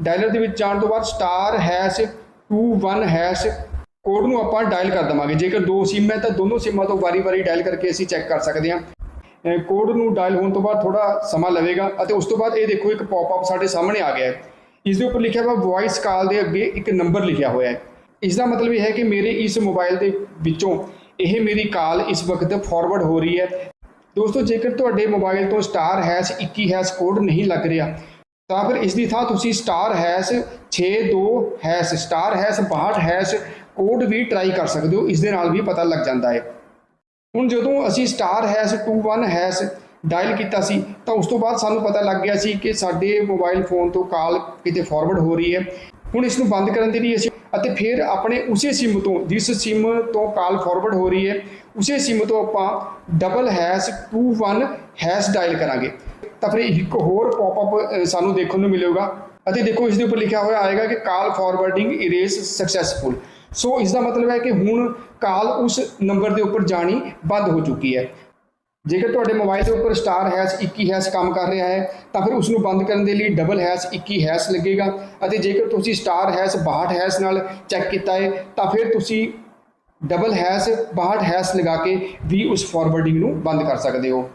ਡਾਇਲਰ ਦੇ ਵਿੱਚ ਜਾਣ ਤੋਂ ਬਾਅਦ ਸਟਾਰ ਹੈਸ਼ 21 ਹੈਸ਼ ਕੋਡ ਨੂੰ ਆਪਾਂ ਡਾਇਲ ਕਰ ਦਵਾਂਗੇ। ਜੇਕਰ ਦੋ ਸਿਮ ਹੈ ਤਾਂ ਦੋਨੋਂ ਸਿਮਾਂ ਤੋਂ ਵਾਰੀ-ਵਾਰੀ ਡਾਇਲ ਕਰਕੇ ਅਸੀਂ ਚੈੱਕ ਕਰ ਸਕਦੇ ਹਾਂ। ਕੋਡ ਨੂੰ ਡਾਇਲ ਹੋਣ ਤੋਂ ਬਾਅਦ ਥੋੜਾ ਸਮਾਂ ਲਵੇਗਾ ਅਤੇ ਉਸ ਤੋਂ ਬਾਅਦ ਇਹ ਦੇਖੋ ਇੱਕ ਪੌਪਅਪ ਸਾਡੇ ਸਾਹਮਣੇ ਆ ਗਿਆ ਹੈ। ਇਸ ਦੇ ਉੱਪਰ ਲਿਖਿਆ ਹੋਇਆ ਵੌਇਸ ਕਾਲ ਦੇ ਅੱਗੇ ਇੱਕ ਨੰਬਰ ਲਿਖਿਆ ਹੋਇਆ ਹੈ। ਇਸ ਦਾ ਮਤਲਬ ਇਹ ਹੈ ਕਿ ਮੇਰੇ ਇਸ ਮੋਬਾਈਲ ਦੇ ਵਿੱਚੋਂ ਇਹ ਮੇਰੀ ਕਾਲ ਇਸ ਵਕਤ ਫਾਰਵਰਡ ਹੋ ਰਹੀ ਹੈ। ਦੋਸਤੋ, ਜੇਕਰ ਤੁਹਾਡੇ ਮੋਬਾਈਲ ਤੋਂ ਸਟਾਰ ਹੈਸ਼ 21 ਹੈਸ਼ ਕੋਡ ਨਹੀਂ ਲੱਗ ਰਿਹਾ ਤਾਂ ਫਿਰ ਇਸ ਦੀ ਥਾਂ ਤੁਸੀਂ star hash 62 hash star hash 62 hash code ਵੀ ਟਰਾਈ ਕਰ ਸਕਦੇ ਹੋ ਇਸ ਦੇ ਨਾਲ ਵੀ ਪਤਾ ਲੱਗ ਜਾਂਦਾ ਹੈ। ਹੁਣ ਜਦੋਂ ਅਸੀਂ ਸਟਾਰ ਹੈਸ਼ 21 ਹੈਸ਼ ਡਾਇਲ ਕੀਤਾ ਸੀ, ਤਾਂ ਉਸ ਤੋਂ ਬਾਅਦ ਸਾਨੂੰ ਪਤਾ ਲੱਗ ਗਿਆ ਸੀ ਕਿ ਸਾਡੇ ਮੋਬਾਈਲ ਫੋਨ ਤੋਂ ਕਾਲ ਕਿਤੇ ਫਾਰਵਰਡ ਹੋ ਰਹੀ ਹੈ। ਹੁਣ ਇਸ ਨੂੰ ਬੰਦ ਕਰਨ ਦੇ ਲਈ ਅਸੀਂ ਅਤੇ ਫਿਰ ਆਪਣੇ ਉਸੇ ਸਿਮ ਤੋਂ, ਜਿਸ ਸਿਮ ਤੋਂ ਕਾਲ ਫਾਰਵਰਡ ਹੋ ਰਹੀ ਹੈ, ਉਸੇ ਸਿਮ ਤੋਂ ਆਪਾਂ ਡਬਲ ਹੈਸ਼ 21 ਹੈਸ਼ ਡਾਇਲ ਕਰਾਂਗੇ। ਤਾਂ ਫਿਰ ਇੱਕ ਹੋਰ ਪੌਪਅਪ ਸਾਨੂੰ ਦੇਖਣ ਨੂੰ ਮਿਲੇਗਾ। ਅਤੇ ਦੇਖੋ, ਇਸ ਦੇ ਉੱਪਰ ਲਿਖਿਆ ਹੋਇਆ ਆਏਗਾ ਕਿ ਕਾਲ ਫਾਰਵਰਡਿੰਗ ਇਰੇਸ ਸਕਸੈਸਫੁਲ ਸੋ ਇਸ ਦਾ ਮਤਲਬ ਹੈ ਕਿ ਹੁਣ ਕਾਲ ਉਸ ਨੰਬਰ ਦੇ ਉੱਪਰ ਜਾਣੀ ਬੰਦ ਹੋ ਚੁੱਕੀ ਹੈ। ਜੇਕਰ ਤੁਹਾਡੇ ਮੋਬਾਈਲ ਦੇ ਉੱਪਰ ਸਟਾਰ ਹੈਸ਼ 21 ਹੈਸ਼ ਕੰਮ ਕਰ ਰਿਹਾ ਹੈ, ਤਾਂ ਫਿਰ ਉਸ ਨੂੰ ਬੰਦ ਕਰਨ ਦੇ ਲਈ ਡਬਲ ਹੈਸ਼ 21 ਹੈਸ਼ ਲੱਗੇਗਾ ਅਤੇ ਜੇਕਰ ਤੁਸੀਂ ਸਟਾਰ ਹੈਸ਼ 62 ਹੈਸ਼ ਨਾਲ ਚੈੱਕ ਕੀਤਾ ਹੈ, ਤਾਂ ਫਿਰ ਤੁਸੀਂ ਡਬਲ ਹੈਸ਼ 62 ਹੈਸ਼ ਲਗਾ ਕੇ ਵੀ ਉਸ ਫਾਰਵਰਡਿੰਗ ਨੂੰ ਬੰਦ ਕਰ ਸਕਦੇ ਹੋ।